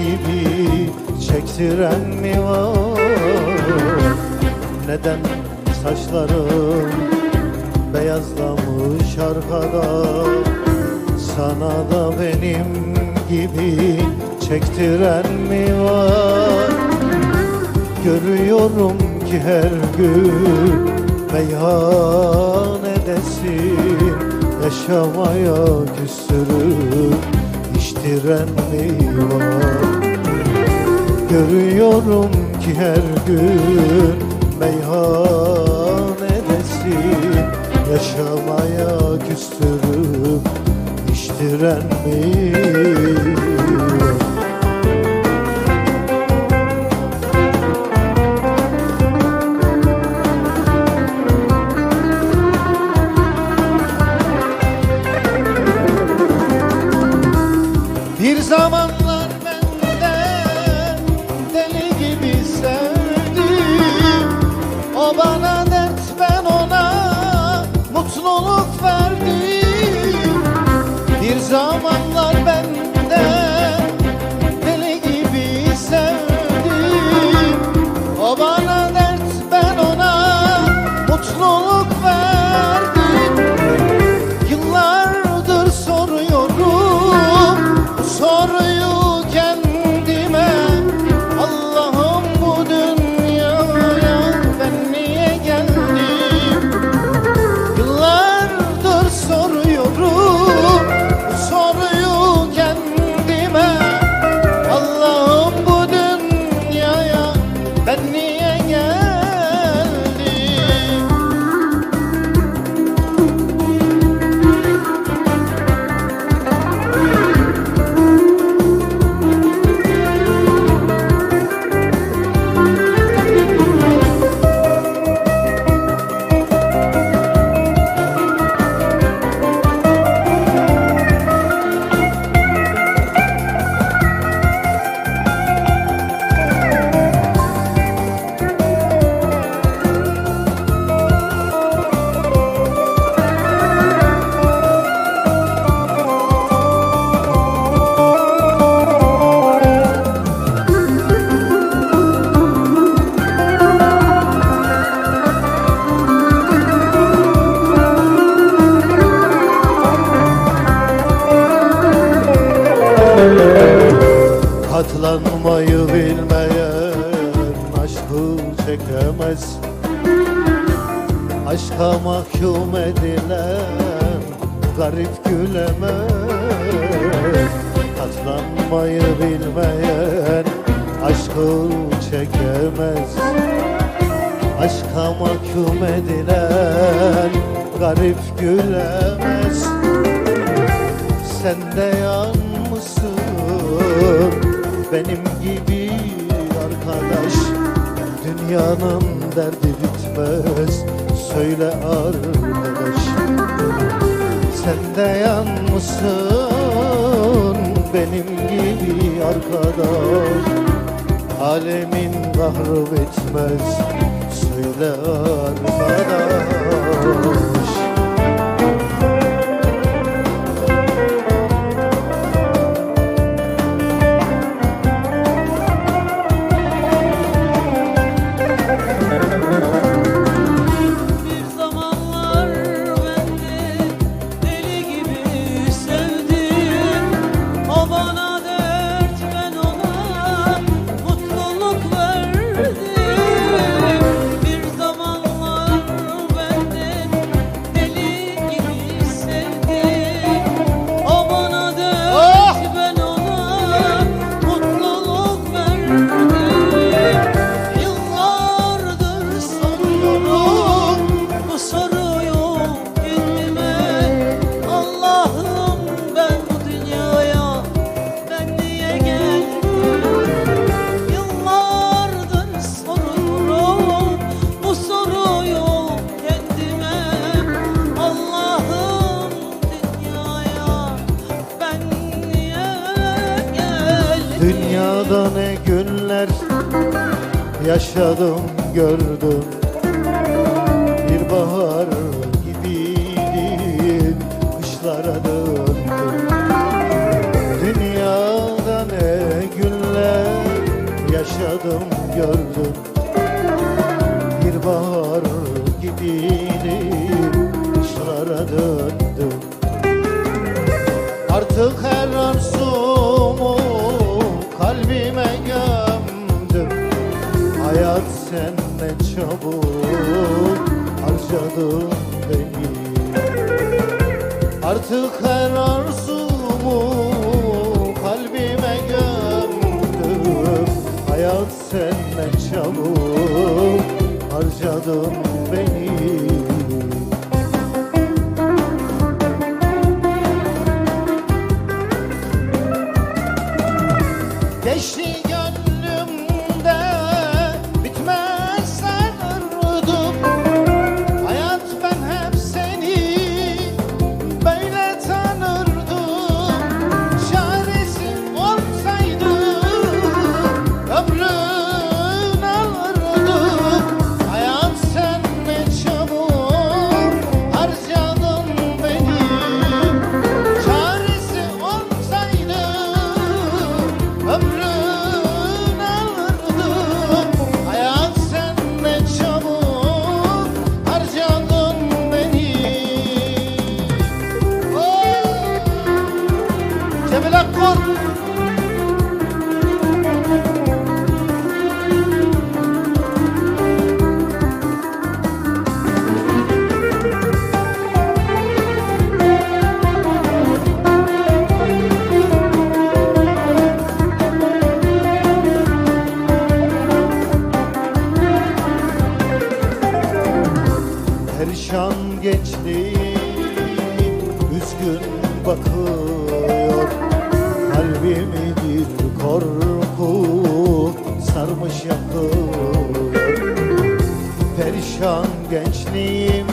gibi çektiren mi var? Neden saçların beyazlamış arkadaş Sana da benim gibi çektiren mi var? Görüyorum ki her gün meyhanedesin Yaşamaya küstürüp içtiren mi var Görüyorum ki her gün meyhanedesin Yaşamaya küstürüp içtiren mi aşkı çekemez. Aşka mahkum edilen garip gülemez. Katlanmayı bilmeyen aşkı çekemez. Aşka mahkum edilen garip gülemez. Sen de yanmışsın benim gibi arkadaş Dünyanın derdi bitmez. Söyle arkadaş Sen de yanmışsın benim gibi arkadaş. Alemin kahrı bitmez. Söyle arkadaş yaşadım gördüm. Bir bahar gibiydim kışlara döndüm. Dünyada ne günler yaşadım gördüm. Bir bahar gibiydim kışlara döndüm. Artık her an arzumu kalbime gör Hayat sen ne çabuk harcadın beni Artık her arzumu kalbime gömdüm Hayat sen ne çabuk harcadın beni sarmış yakıyor Perişan gençliğim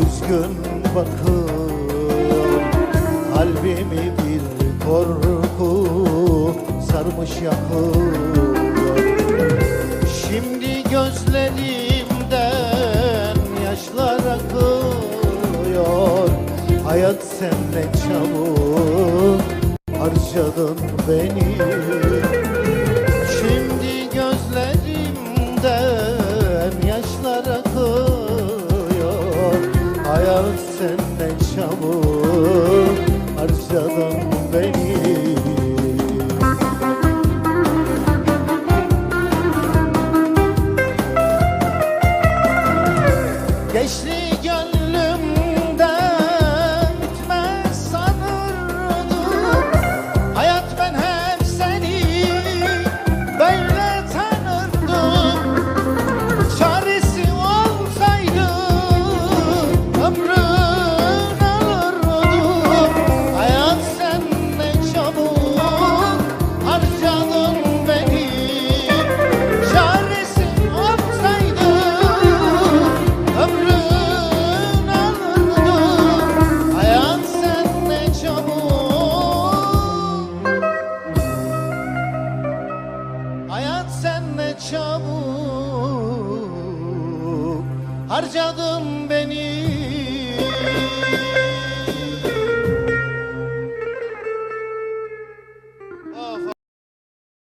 üzgün bakıyor Kalbimi bir korku sarmış yakıyor Şimdi gözlerimden yaşlar akıyor. Hayat sen ne çabuk harcadın beni